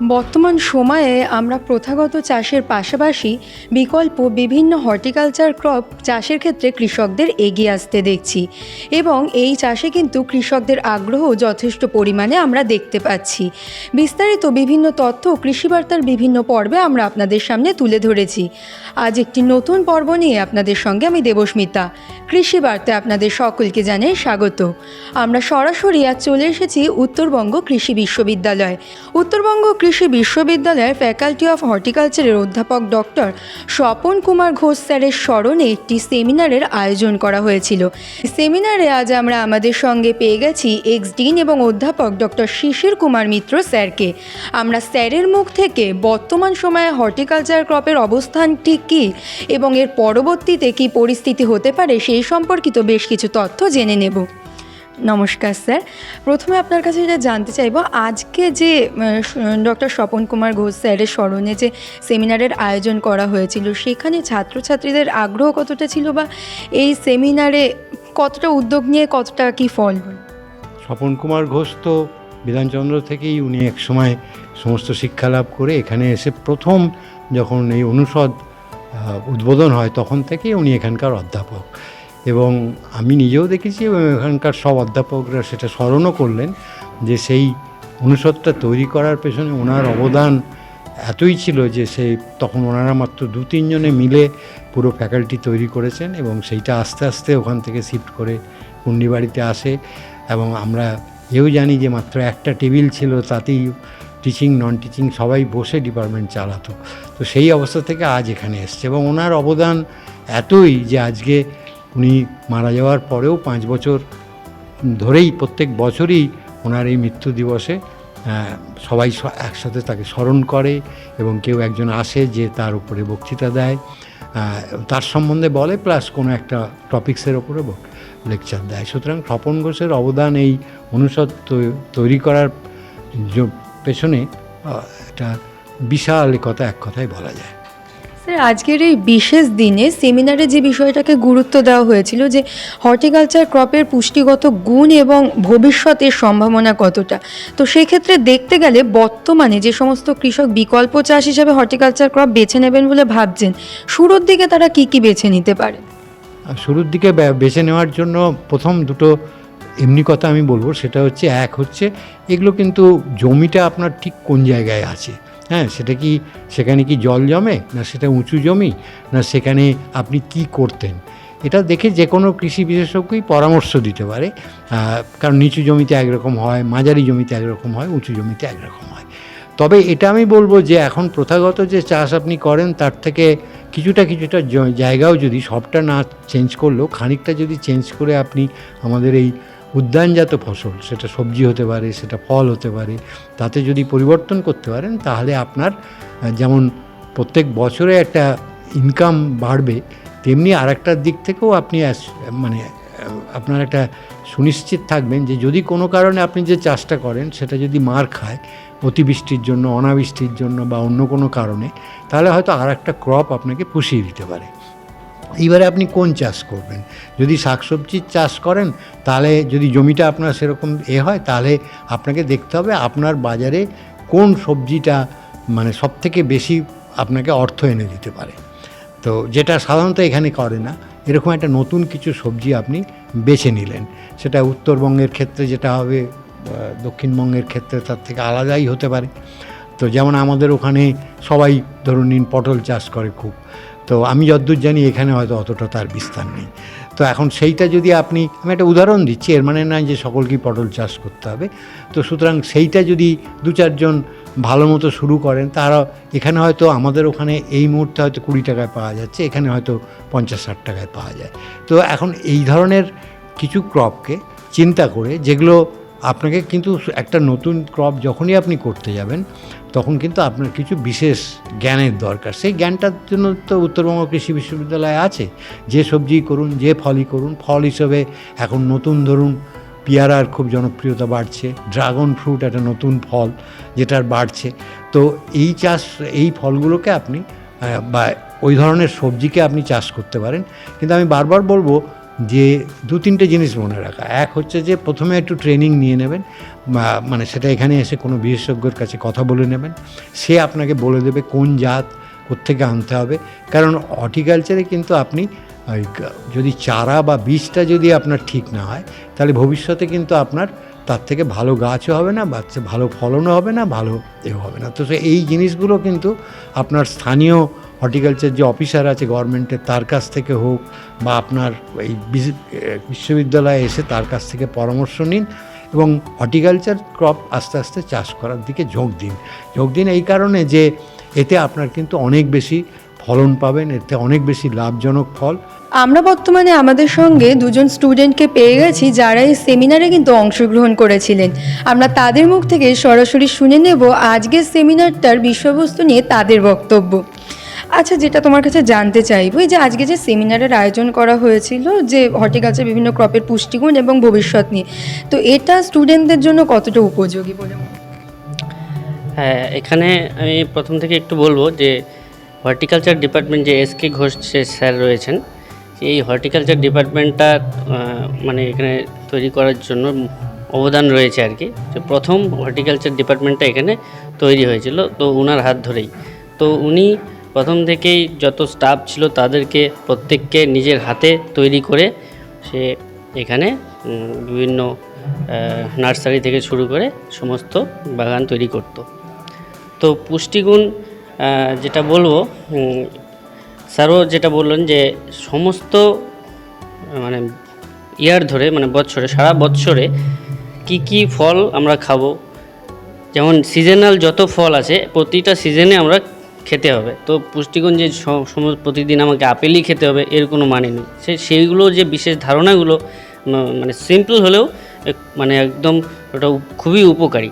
বর্তমান সময়ে আমরা প্রথাগত চাষের পাশাপাশি বিকল্প বিভিন্ন হর্টিকালচার ক্রপ চাষের ক্ষেত্রে কৃষকদের এগিয়ে আসতে দেখছি এবং এই চাষে কিন্তু কৃষকদের আগ্রহ যথেষ্ট পরিমাণে আমরা দেখতে পাচ্ছি। বিস্তারিত বিভিন্ন তথ্য কৃষিবার্তার বিভিন্ন পর্বে আমরা আপনাদের সামনে তুলে ধরেছি। আজ একটি নতুন পর্ব নিয়ে আপনাদের সঙ্গে আমি দেবস্মিতা। কৃষি বার্তায় আপনাদের সকলকে জানাই স্বাগত। আমরা সরাসরি আজ চলে এসেছি উত্তরবঙ্গ কৃষি বিশ্ববিদ্যালয়। উত্তরবঙ্গ কৃষি বিশ্ববিদ্যালয়ের ফ্যাকাল্টি অফ হর্টিকালচারের অধ্যাপক ডক্টর স্বপন কুমার ঘোষ স্যারের স্মরণে একটি সেমিনারের আয়োজন করা হয়েছিল। সেমিনারে আজ আমরা আমাদের সঙ্গে পেয়ে গেছি এক্স ডিন এবং অধ্যাপক ডক্টর শিশির কুমার মিত্র স্যারকে। আমরা স্যারের মুখ থেকে বর্তমান সময়ে হর্টিকালচার ক্রপের অবস্থানটি কী এবং এর পরবর্তীতে কী পরিস্থিতি হতে পারে সেই সম্পর্কিত বেশ কিছু তথ্য জেনে নেব। নমস্কার, স্যার। প্রথমে আপনার কাছে যেটা জানতে চাইব, আজকে যে ডক্টর স্বপন কুমার ঘোষ স্যারের স্মরণে যে সেমিনারের আয়োজন করা হয়েছিল, সেখানে ছাত্রছাত্রীদের আগ্রহ কতটা ছিল বা এই সেমিনারে কতটা উদ্যোগ নিয়ে কতটা কি ফল স্বপন কুমার ঘোষ তো বিধানচন্দ্র থেকেই উনি এক সময় সমস্ত শিক্ষা লাভ করে এখানে এসে প্রথম যখন এই অনুষদ উদ্বোধন হয়, তখন থেকেই উনি এখানকার অধ্যাপক। এবং আমি নিজেও দেখেছি এবং এখানকার সব অধ্যাপকরা সেটা স্মরণও করলেন যে সেই অনুষদটা তৈরি করার পেছনে ওনার অবদান এতই ছিল যে সেই তখন ওনারা মাত্র দু তিনজনে মিলে পুরো ফ্যাকাল্টি তৈরি করেছেন এবং সেইটা আস্তে আস্তে ওখান থেকে শিফট করে কুন্ডিবাড়িতে আসে এবং আমরা এও জানি যে মাত্র একটা টেবিল ছিল, তাতেই টিচিং নন টিচিং সবাই বসে ডিপার্টমেন্ট চালাতো। তো সেই অবস্থা থেকে আজ এখানে এসছে এবং ওনার অবদান এতই যে আজকে উনি মারা যাওয়ার পরেও পাঁচ বছর ধরেই প্রত্যেক বছরই ওনার এই মৃত্যু দিবসে সবাই একসাথে তাকে স্মরণ করে এবং কেউ একজন আসে যে তার উপরে বক্তৃতা দেয়। তার সম্বন্ধে বলে, প্লাস কোনো একটা টপিক্সের ওপরে লেকচার দেয়। সুতরাং স্বপন ঘোষের অবদান এই অনুষদ তৈরি করার পেছনে একটা বিশাল কথা এক কথায় বলা যায়। আজকের এই বিশেষ দিনে সেমিনারে যে বিষয়টাকে গুরুত্ব দেওয়া হয়েছিল যে হর্টিকালচার ক্রপের পুষ্টিগত গুণ এবং ভবিষ্যতের সম্ভাবনা কতটা, তো সেই ক্ষেত্রে দেখতে গেলে বর্তমানে যে সমস্ত কৃষক বিকল্প চাষ হিসাবে হর্টিকালচার ক্রপ বেছে নেবেন বলে ভাবছেন, শুরুর দিকে তারা কি কি বেছে নিতে পারে? শুরুর দিকে বেছে নেওয়ার জন্য প্রথম দুটো এমনি কথা আমি বলব, সেটা হচ্ছে এক হচ্ছে এগুলো কিন্তু জমিটা আপনার ঠিক কোন জায়গায় আছে। হ্যাঁ সেটা কি, সেখানে কি জল জমে, না সেটা উঁচু জমি, না সেখানে আপনি কি করতেন? এটা দেখে যে কোনো কৃষি বিশেষজ্ঞই পরামর্শ দিতে পারে। কারণ নিচু জমিতে একরকম হয়, মাঝারি জমিতে একরকম হয়, উঁচু জমিতে একরকম হয়। তবে এটা আমি বলব যে এখন প্রথাগত যে চাষ আপনি করেন, তার থেকে কিছুটা কিছুটা জায়গাও যদি সবটা না চেঞ্জ করলেও, খানিকটা যদি চেঞ্জ করে আপনি আমাদের এই উদ্যানজাত ফসল, সেটা সবজি হতে পারে, সেটা ফল হতে পারে, তাতে যদি পরিবর্তন করতে পারেন, তাহলে আপনার যেমন প্রত্যেক বছরে একটা ইনকাম বাড়বে, তেমনি আর দিক থেকেও আপনি মানে আপনার একটা সুনিশ্চিত থাকবেন যে যদি কোনো কারণে আপনি যে চাষটা করেন, সেটা যদি মার খায়, অতিবৃষ্টির জন্য, অনাবৃষ্টির জন্য বা অন্য কোনো কারণে, তাহলে হয়তো আর একটা ক্রপ আপনাকে পুষিয়ে দিতে পারে। এইবারে আপনি কোন চাষ করবেন? যদি শাকসবজির চাষ করেন, তাহলে যদি জমিটা আপনার সেরকম এ হয়, তাহলে আপনাকে দেখতে হবে আপনার বাজারে কোন সবজিটা মানে সব থেকে বেশি আপনাকে অর্থ এনে দিতে পারে। তো যেটা সাধারণত এখানে করে না, এরকম একটা নতুন কিছু সবজি আপনি বেছে নিলেন। সেটা উত্তরবঙ্গের ক্ষেত্রে যেটা হবে দক্ষিণবঙ্গের ক্ষেত্রে তার থেকে আলাদাই হতে পারে। তো যেমন আমাদের ওখানে সবাই ধরুন নিন পটল চাষ করে খুব। তো আমি যতদূর জানি এখানে হয়তো অতটা তার বিস্তার নেই। তো এখন সেইটা যদি আপনি, আমি একটা উদাহরণ দিচ্ছি, এর মানে না যে সকলকেই পটল চাষ করতে হবে। তো সুতরাং সেইটা যদি দু চারজন ভালো মতো শুরু করেন, তারা এখানে হয়তো আমাদের ওখানে এই মুহূর্তে হয়তো কুড়ি টাকায় পাওয়া যাচ্ছে, এখানে হয়তো পঞ্চাশ ষাট টাকায় পাওয়া যায়। তো এখন এই ধরনের কিছু ক্রপকে চিন্তা করে, যেগুলো আপনাকে কিন্তু একটা নতুন ক্রপ যখনই আপনি করতে যাবেন তখন কিন্তু আপনার কিছু বিশেষ জ্ঞানের দরকার। সেই জ্ঞানটার জন্য তো উত্তরবঙ্গ কৃষি বিশ্ববিদ্যালয় আছে। যে সবজি করুন, যে ফলই করুন, ফল হিসেবে এখন নতুন ধরুন পেয়ারার খুব জনপ্রিয়তা বাড়ছে। ড্রাগন ফ্রুট একটা নতুন ফল যেটার বাড়ছে। তো এই চাষ, এই ফলগুলোকে আপনি বা ওই ধরনের সবজিকে আপনি চাষ করতে পারেন। কিন্তু আমি বারবার বলব যে দু তিনটে জিনিস মনে রাখা। এক হচ্ছে যে প্রথমে একটু ট্রেনিং নিয়ে নেবেন মানে সেটা এখানে এসে কোনো বিশেষজ্ঞর কাছে কথা বলে নেবেন। সে আপনাকে বলে দেবে কোন জাত কোত্থেকে আনতে হবে। কারণ হর্টিকালচারে কিন্তু আপনি যদি চারা বা বীজটা যদি আপনার ঠিক না হয়, তাহলে ভবিষ্যতে কিন্তু আপনার তার থেকে ভালো গাছও হবে না বাচ্চা ভালো ফলনও হবে না, ভালো এ হবে না। তো এই জিনিসগুলো কিন্তু আপনার স্থানীয় হর্টিকালচার যে অফিসার আছে গভর্নমেন্টের তার কাছ থেকে হোক বা আপনার এই বিশ্ববিদ্যালয়ে এসে তার কাছ থেকে পরামর্শ নিন এবং হর্টিকালচার ক্রপ আস্তে আস্তে চাষ করার দিকে ঝোঁক দিন। ঝোঁক দিন এই কারণে যে এতে আপনার কিন্তু অনেক বেশি ফলন পাবেন, এতে অনেক বেশি লাভজনক ফল। আমরা বর্তমানে আমাদের সঙ্গে দুজন স্টুডেন্টকে পেয়ে গেছি যারা এই সেমিনারে কিন্তু অংশগ্রহণ করেছিলেন। আমরা তাদের মুখ থেকে সরাসরি শুনে নেব আজকের সেমিনারটার বিষয়বস্তু নিয়ে তাদের বক্তব্য। আচ্ছা যেটা তোমার কাছে জানতে চাইব, এই যে আজকে যে সেমিনারের আয়োজন করা হয়েছিল, যে হর্টিকালচার বিভিন্ন ক্রপের পুষ্টিগুণ এবং ভবিষ্যৎ নিয়ে, তো এটা স্টুডেন্টদের জন্য কতটা উপযোগী বলে হ্যাঁ? এখানে আমি প্রথম থেকে একটু বলব যে হর্টিকালচার ডিপার্টমেন্ট যে এস কে ঘোষ যে স্যার রয়েছেন, এই হর্টিকালচার ডিপার্টমেন্টটা মানে এখানে তৈরি করার জন্য অবদান রয়েছে আর কি। যে প্রথম হর্টিকালচার ডিপার্টমেন্টটা এখানে তৈরি হয়েছিল, তো ওনার হাত ধরেই। তো উনি প্রথম থেকেই যত স্টাফ ছিল তাদেরকে প্রত্যেককে নিজের হাতে তৈরি করে সে এখানে বিভিন্ন নার্সারি থেকে শুরু করে সমস্ত বাগান তৈরি করতো। তো পুষ্টিগুণ যেটা বলব স্যারও যেটা বললেন যে সমস্ত মানে ইয়ার ধরে মানে বছরে, সারা বছরে কি কি ফল আমরা খাব, যেমন সিজনাল যত ফল আছে, প্রতিটা সিজনে আমরা খেতে হবে। তো পুষ্টিগুণ যে প্রতিদিন আমাকে আপেলই খেতে হবে, এর কোনো মানে নেই। সে, সেইগুলো যে বিশেষ ধারণাগুলো মানে সিম্পল হলেও মানে একদম ওটা খুবই উপকারী।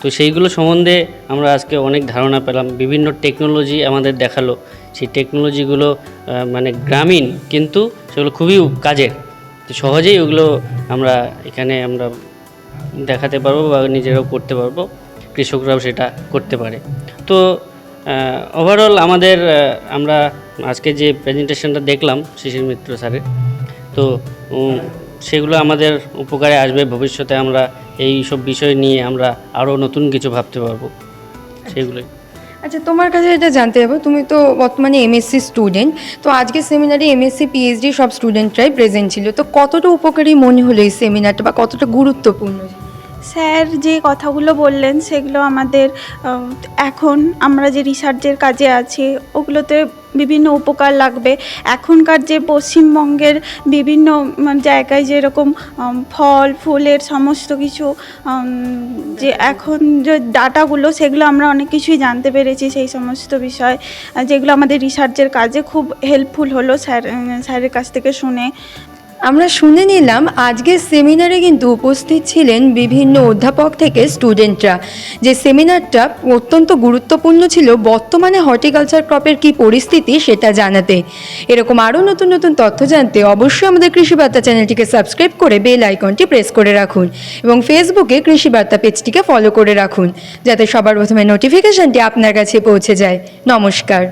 তো সেইগুলো সম্বন্ধে আমরা আজকে অনেক ধারণা পেলাম, বিভিন্ন টেকনোলজি আমাদের দেখাল। সেই টেকনোলজিগুলো মানে গ্রামীণ, কিন্তু সেগুলো খুবই কাজের। তো সহজেই ওগুলো আমরা এখানে আমরা দেখাতে পারব বা নিজেরাও করতে পারব, কৃষকরাও সেটা করতে পারে। তো ওভারঅল আমাদের আমরা আজকে যে প্রেজেন্টেশনটা দেখলাম শিশির মিত্র স্যারের, তো সেগুলো আমাদের উপকারে আসবে, ভবিষ্যতে আমরা এই সব বিষয় নিয়ে আমরা আরও নতুন কিছু ভাবতে পারব। সেগুলোই। আচ্ছা তোমার কাছে এটা জানতে হবে তুমি তো বর্তমানে এমএসসি স্টুডেন্ট তো আজকে সেমিনারে এমএসসি পিএইচডি সব স্টুডেন্টরাই প্রেজেন্ট ছিল, তো কতটা উপকারী মনে হলো এই সেমিনারটা বা কতটা গুরুত্বপূর্ণ স্যার যে কথাগুলো বললেন, সেগুলো আমাদের এখন আমরা যে রিসার্চের কাজে আছি, ওগুলোতে বিভিন্ন উপকার লাগবে। এখনকার যে পশ্চিমবঙ্গের বিভিন্ন জায়গায় যেরকম ফল, ফুলের সমস্ত কিছু যে এখন যে ডাটাগুলো, সেগুলো আমরা অনেক কিছুই জানতে পেরেছি সেই সমস্ত বিষয়, যেগুলো আমাদের রিসার্চের কাজে খুব হেল্পফুল হলো স্যার স্যারের কাছ থেকে শুনে। আমরা শুনে নিলাম, আজকের সেমিনারে কিন্তু উপস্থিত ছিলেন বিভিন্ন অধ্যাপক থেকে স্টুডেন্টরা। যে সেমিনারটা অত্যন্ত গুরুত্বপূর্ণ ছিল, বর্তমানে হর্টিকালচার ক্রপের কি পরিস্থিতি সেটা জানাতে। এরকম আরও নতুন নতুন তথ্য জানতে অবশ্যই আমাদের কৃষি বার্তা চ্যানেলটিকে সাবস্ক্রাইব করে বেল আইকনটি প্রেস করে রাখুন এবং ফেসবুকে কৃষি বার্তা পেজটিকে ফলো করে রাখুন, যাতে সবার প্রথমে নোটিফিকেশনটি আপনার কাছে পৌঁছে যায়। নমস্কার।